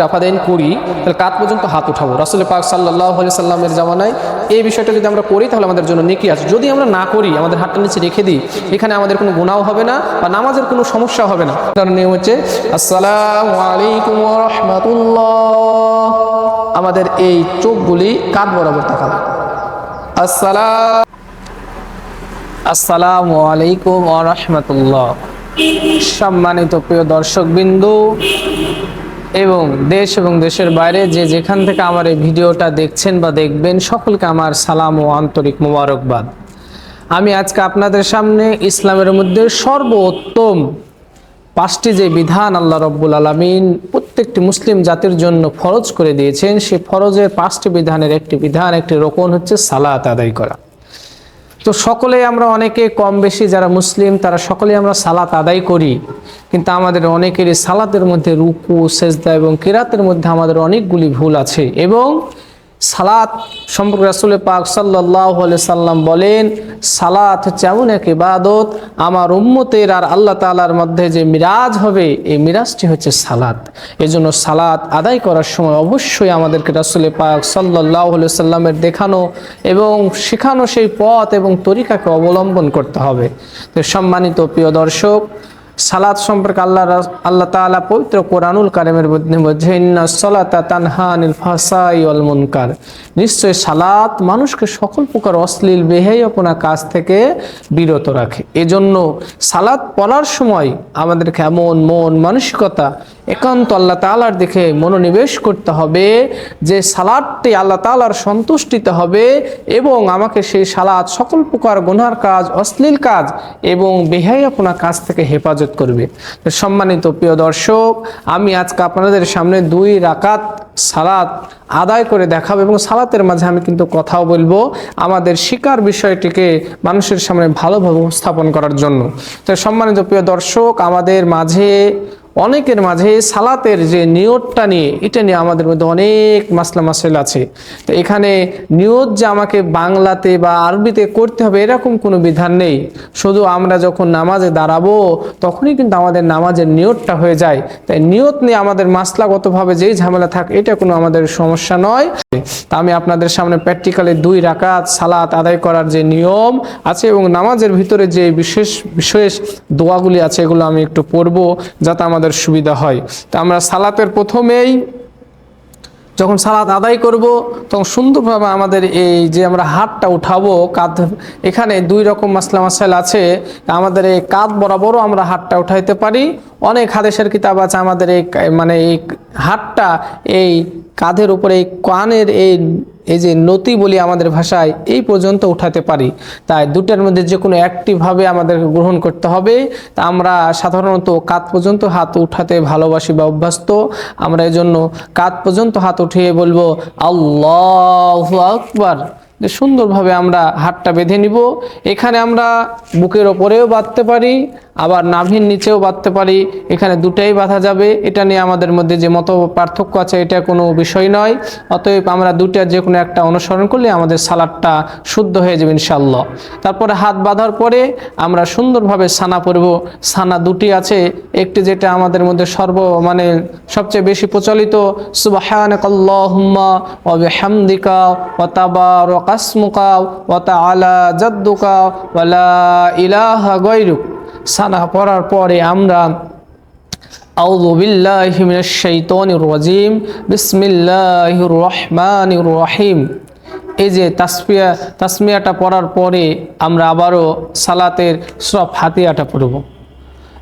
চাপা দেন করি, তাহলে কাত পর্যন্ত হাত উঠাবো। রাসুল পাক সাল্লাহ সাল্লামের জামানায় এই বিষয়টা যদি আমরা করি, তাহলে আমাদের জন্য নেকি আছে। যদি আমরা না করি, আমাদের হাতটা নিচে রেখে দিই, এখানে আমাদের কোনো গুণাও হবে না বা নামাজের কোনো সমস্যা হবে না। তার নিয়ম হচ্ছে, আসসালাম আলাইকুম রহমাতুল্লাহ। আমাদের এই চোখগুলি কাত বরাবর থাকা আসসালাম আসসালামু আলাইকুম রহমতুল্লাহ। সম্মানিত প্রিয় দর্শক বিন্দু এবং দেশ এবং দেশের বাইরে যে যেখান থেকে আমার এই ভিডিওটা দেখছেন বা দেখবেন, সকলকে আমার সালাম ও আন্তরিক মোবারকবাদ। আমি আজকে আপনাদের সামনে ইসলামের মধ্যে সর্বোত্তম পাঁচটি যে বিধান আল্লাহ রব্বুল আলমিন প্রত্যেকটি মুসলিম জাতির জন্য ফরজ করে দিয়েছেন সেই ফরজের পাঁচটি বিধানের একটি বিধান, একটি রোকন হচ্ছে সালাত আদায় করা। তো সকলে আমরা অনেকে কম বেশি যারা মুসলিম, তারা সকলে আমরা সালাত আদায় করি। কিন্তু আমাদের অনেকেরই সালাতের মধ্যে রুকু, সেজদা এবং কেরাতের মধ্যে আমাদের অনেকগুলি ভুল আছে। এবং সালাত সম্পর্কে রাসুল পাক সাল্লাহ সাল্লাম বলেন, সালাত হচ্ছে এমন এক ইবাদত, আমার উম্মতের আর আল্লাহ তালার মধ্যে যে মিরাজ হবে, এই মিরাজটি হচ্ছে সালাত। এই জন্য সালাত আদায় করার সময় অবশ্যই আমাদেরকে রাসুল পাক সাল্লাহ সাল্লামের দেখানো এবং শেখানো সেই পথ এবং তরিকাকে অবলম্বন করতে হবে। সম্মানিত প্রিয় দর্শক সালাত সম্পর্কে আল্লাহ আল্লাহ তালা পবিত্র কোরআনুল কারেমের মধ্যে বলছে ইন্না সলাতা ফাহশাই ওয়াল মুনকার। নিশ্চয় সালাত মানুষকে সকল প্রকার অশ্লীল বেহাইপনা কাজ থেকে বিরত রাখে। এজন্য সালাত পড়ার সময় আমাদেরকে এমন মন, মানসিকতা একান্ত আল্লাহ তাআলার দিকে মনোনিবেশ করতে হবে, যে সালাদটি আল্লাহ তাআলার সন্তুষ্টিতে হবে এবং আমাকে সেই সালাদ সকল প্রকার গুনার কাজ, অশ্লীল কাজ এবং বেহাইয়াপনা কাজ থেকে হেফাজত করবে। সম্মানিত প্রিয় দর্শক, আমি আজকে আপনাদের সামনে দুই রাকাত সালাত আদায় করে দেখাবো এবং সালাতের মাঝে আমি কিন্তু কথাও বলব আমাদের শিকার বিষয়টিকে মানুষের সামনে ভালোভাবে উপস্থাপন করার জন্য। তো সম্মানিত প্রিয় দর্শক, আমাদের মাঝে অনেকের মাঝে সালাতের যে নিয়তটা নিয়ে, এটা নিয়ে আমাদের মধ্যে অনেক মাসলা মাসাইল আছে। তো এখানে নিয়ত যে আমাকে বাংলাতে বা আরবিতে করতে হবে, এরকম কোনো বিধান নেই। শুধু আমরা যখন নামাজে দাঁড়াবো, তখনই কিন্তু আমাদের নামাজের নিয়তটা হয়ে যায়। তাই নিয়ত নিয়ে আমাদের মাসলাগতভাবে যেই ঝামেলা থাকে, এটা কোনো আমাদের সমস্যা নয়। তা আমি আপনাদের সামনে প্র্যাকটিক্যালি দুই রাকাত সালাত আদায় করার যে নিয়ম আছে এবং নামাজের ভিতরে যে বিশেষ বিশেষ দোয়াগুলি আছে, এগুলো আমি একটু পড়ব, যাতে আমাদের সুবিধা হয়। তা আমরা সালাতের প্রথমেই যখন সালাত আদায় করব, তখন সুন্দরভাবে আমাদের এই যে আমরা হাতটা উঠাবো, কাঁধ, এখানে দুই রকম মাসলা মাসাইল আছে। আমাদের এই কাঁধ বরাবরও আমরা হাতটা উঠাইতে পারি। অনেক হাদেশের কিতাব আছে আমাদের এই মানে এই হাতটা এই কাঁধের উপরে এই কানের এই এই যে নতি বলি আমাদের ভাষায়, এই পর্যন্ত উঠাতে পারি। তাই দুটার মধ্যে যে কোনো একটিভাবে আমাদের গ্রহণ করতে হবে। তা আমরা সাধারণত কাত পর্যন্ত হাত উঠাতে ভালোবাসি বা অভ্যস্ত। আমরা এই জন্য কাত পর্যন্ত হাত উঠিয়ে বলব, আল্লাহ আকবার। যে সুন্দরভাবে আমরা হাতটা বেঁধে নিব। এখানে আমরা বুকের ওপরেও বাঁধতে পারি। আবার নাভির নিচেও বাঁধতে পারি, এখানে দুটাই বাঁধা যাবে। এটা নিয়ে আমাদের মধ্যে যে মত পার্থক্য আছে, এটা কোনো বিষয় নয়। অতএব আমরা দুটা যে কোনো একটা অনুসরণ করলে আমাদের সালাদটা শুদ্ধ হয়ে যাবে ইনশাল্লাহ তারপরে হাত বাঁধার পরে আমরা সুন্দরভাবে সানা পরব। সানা দুটি আছে। একটি যেটা আমাদের মধ্যে সর্ব মানে সবচেয়ে বেশি প্রচলিত, সুবহানাকাল্লাহুম্মা ওয়া বিহামদিকা ওয়া তাবারাকাসমুকা ওয়া তাআলা জাদ্দুকা ওয়া লা ইলাহা গায়রুক। সানা পড়ার পরে আমরা أعوذ بالله من الشيطان الرجيم بسم الله الرحمن الرحيم এই যে তাসমিয়া তাসমিয়াটা পড়ার পরে আমরা আবারও সালাতের সব হাতিয়াটা পড়ব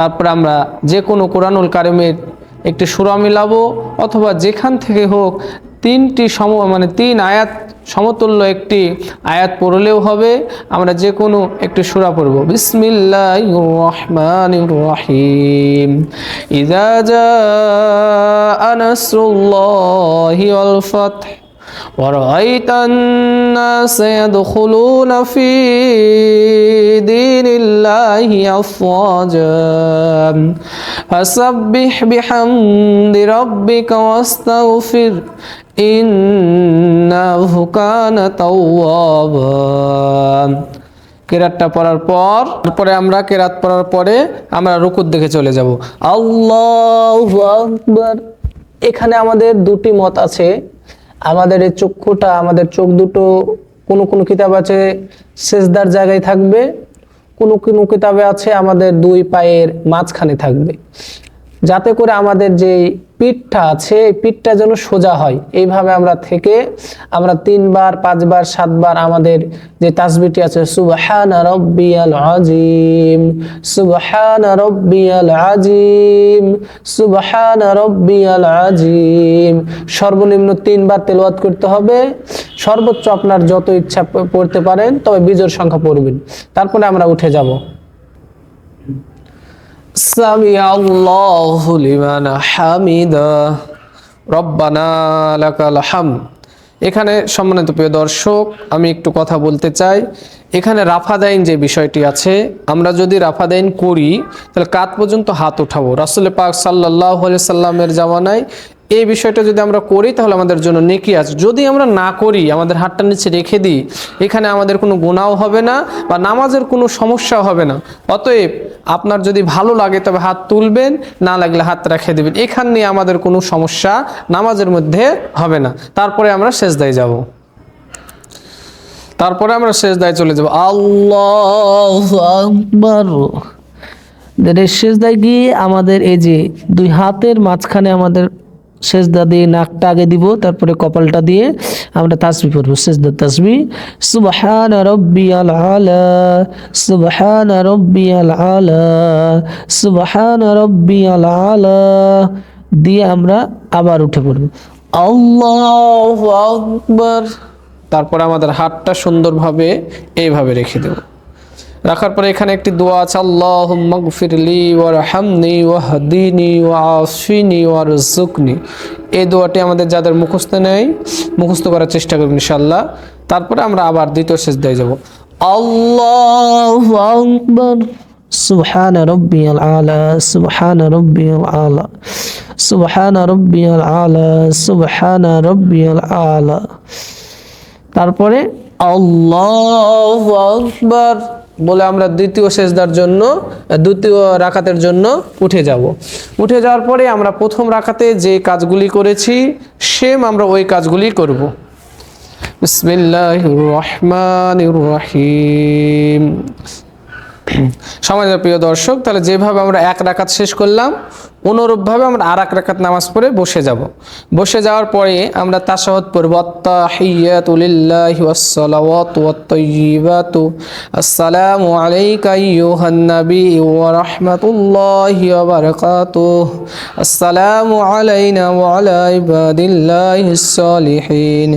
তারপর আমরা যে কোনো কোরআনুল কারিমের একটি সুরা মিলাবো অথবা যেখান থেকে হোক তিনটি সম মানে তিন আয়াত, সমতুল্য একটি আয়াত পড়লেও হবে। আমরা যে কোনো একটি সূরা পড়ব। ফাতহ। ورأيت الناس يدخلون في دين الله أفواجا فسبح بحمد ربك واستغفر إنه كان توابا কেরাতটা পড়ার পর তারপরে আমরা কেরাত পড়ার পরে আমরা রুকুর দিকে চলে যাব আল্লাহু আকবার এখানে আমাদের দুটি মত আছে আমাদের এই চক্ষুটা, আমাদের চোখ দুটো কোনো কোনো কিতাব আছে সেজদার জায়গায় থাকবে, কোনো কোনো কিতাবে আছে আমাদের দুই পায়ের মাঝখানে থাকবে। যাতে করে আমাদের যে পিঠটা আছে, এই পিঠটা যেন সোজা হয়। এইভাবে আমরা থেকে আমরা তিনবার, পাঁচবার, সাতবার আমাদের যে তাসবিটি আছে, সুবহান রব্বিয়াল আজিম সুবহান রব্বিয়াল আজিম সুবহান রব্বিয়াল আজিম সর্বনিম্ন তিনবার তেলাওয়াত করতে হবে। সর্বোচ্চ আপনার যত ইচ্ছা পড়তে পারেন, তবে বিজোর সংখ্যা পড়বেন। তারপরে আমরা উঠে যাব। সামিয়া الله لمن হামিদা। ربنا لك الحمد এখানে সম্মানিত প্রিয় দর্শক, আমি একটু কথা বলতে চাই। এখানে রাফাদাইন যে বিষয়টি আছে, আমরা যদি রাফাদাইন করি, তাহলে কাত পর্যন্ত হাত উঠাবো। রাসুল পাক সাল্লাহ সাল্লামের জামানায় এই বিষয়টা যদি আমরা করি, তাহলে আমাদের জন্য নেকি আছে। যদি আমরা না করি, আমাদের হাতটা নিচে রেখে দিই, এখানে আমাদের কোনো গুণাও হবে না বা নামাজের কোনো সমস্যা হবে না। অতএব আপনার যদি ভালো লাগে, তবে হাত তুলবেন, না লাগলে হাত রেখে দেবেন। এখান নিয়ে আমাদের কোনো সমস্যা নামাজের মধ্যে হবে না। তারপরে আমরা শেষদায় যাব। তারপরে আমরা শেষদায় চলে যাব। আল্লাহ আকবার। শেষদায় গিয়ে আমাদের এই যে দুই হাতের মাঝখানে আমাদের সেজদা দিয়ে নাকটা আগে দিব, তারপরে কপালটা দিয়ে আমরা তাসবি পড়ব। সেজদা তাসবি, সুবহান রব্বিয়াল আলা, সুবহান রব্বিয়াল আলা, সুবহান রব্বিয়াল আলা দিয়ে আমরা আবার উঠে পড়ব। আল্লাহু আকবার। তারপর আমাদের হাতটা সুন্দরভাবে এইভাবে রেখে দেবো। রাখার পরে এখানে একটি দোয়া আছে আল্লাহ মগফিরলি ওয়ারহামনি ওয়াহদিনি ওয়াফিনি ওয়ারজুকনি এই দোয়াটি আমাদের যাদের মুখস্থ নেই মুখস্থ করার চেষ্টা করবেন ইনশাল্লাহ তারপরে আমরা আবার দ্বিতীয় শেষ দিয়ে যাব আল্লাহ আকবর سبحان ربي الأعلى سبحان ربي الأعلى سبحان ربي الأعلى سبحان ربي الأعلى তারপরে আল্লাহ আকবার বলে আমরা দ্বিতীয় শেষদার জন্য, দ্বিতীয় রাকাতের জন্য উঠে যাব। উঠে যাওয়ার পরে আমরা প্রথম রাকাতে যে কাজগুলি করেছি সেম আমরা ওই কাজগুলি করব। রহিম। সমাজের প্রিয় দর্শক, তাহলে যেভাবে আমরা এক রাখাত শেষ করলাম অনুরূপভাবে আমরা আর এক রাকাত নামাজ পড়ে বসে যাব। বসে যাওয়ার পরে আমরা তাশাহুদ পড়ব, আত্তাহিয়াতু লিল্লাহি ওয়াসসালাওয়াতু ওয়াত-তাইয়্যিবাতু আসসালামু আলাইকা আইয়ুহান নাবী ওয়া রাহমাতুল্লাহি ওয়া বারাকাতুহু। আসসালামু আলাইনা ওয়া আলা ইবাদিল্লাহিস সালিহিন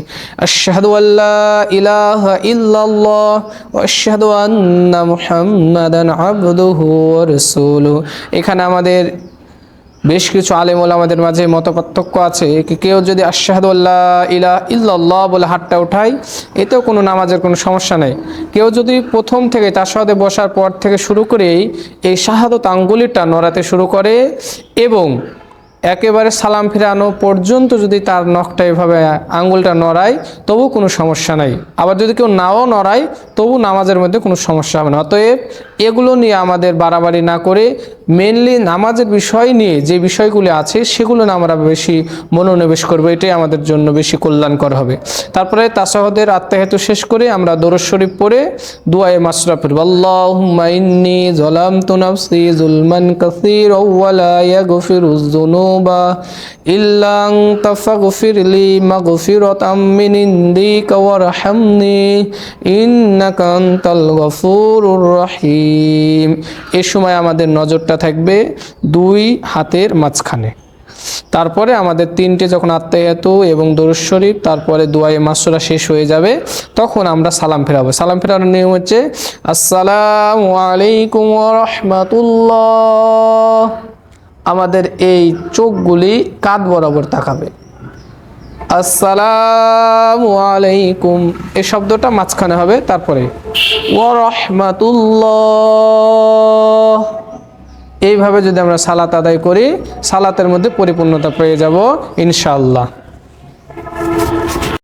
আশহাদু আল লা ইলাহা ইল্লাল্লাহ ওয়া আশহাদু আন্না মুহাম্মাদান আবদুহু ওয়া এখানে আমাদের বেশ কিছু আলেম আমাদের মাঝে মত পার্থক্য আছে কেউ যদি আশাহাদুল্লাহ ইলা ইল্লাল্লাহ বলে হাতটা উঠায়, এতেও কোনো নামাজের কোনো সমস্যা নেই। কেউ যদি প্রথম থেকে সাথে বসার পর থেকে শুরু করেই এই শাহাদত আঙ্গুলিটা নড়াতে শুরু করে এবং একেবারে সালাম ফেরানো পর্যন্ত যদি তার নখটা এভাবে আঙ্গুলটা নড়ায় তবু কোনো সমস্যা নাই। আবার যদি কেউ নাও নড়ায় তবু নামাজের মধ্যে কোনো সমস্যা হবে না। অতএব এগুলো নিয়ে আমাদের বাড়াবাড়ি না করে মেনলি নামাজের বিষয় নিয়ে যে বিষয়গুলি আছে, সেগুলো না আমরা বেশি মনোনিবেশ করব। এটাই আমাদের জন্য বেশি কল্যাণকর হবে। তারপরে তাসাহদের আত্মাহেতু শেষ করে আমরা দরজ শরীফ পড়ে দুয়ায়ে মাসরা পড়ব। আল্লাহুম্মা ইন্নী যালামতু নাফসি যুলমান কাসীরা ওয়া ইল্লা আনতা ফাগফিরলি মাগফিরাতাম মিন ইনদিকা ওয়ারহামনি ইন্নাকা আনতাল গফুরুর রহিম। এ সময় আমাদের নজরটা থাকবে দুই হাতের মাঝখানে। তারপরে আমাদের তিনটে যখন আত্মায়াতু এবং দরুদ শরীফ, তারপরে দুয়ায়ে মাসুরা শেষ হয়ে যাবে, তখন আমরা সালাম ফেরাবো। সালাম ফেরানোর নিয়ম হচ্ছে, আসসালামু আলাইকুম রহমাতুল্লাহ। আমাদের এই চোখগুলি কাঁধ বরাবর তাকাবে। আসসালামু আলাইকুম। এই শব্দটা মাঝখানে হবে, তারপরে ওরহমাতুল্লাহ এইভাবে যদি আমরা সালাত আদায় করি, সালাতের মধ্যে পরিপূর্ণতা পেয়ে যাব, ইনশাআল্লাহ।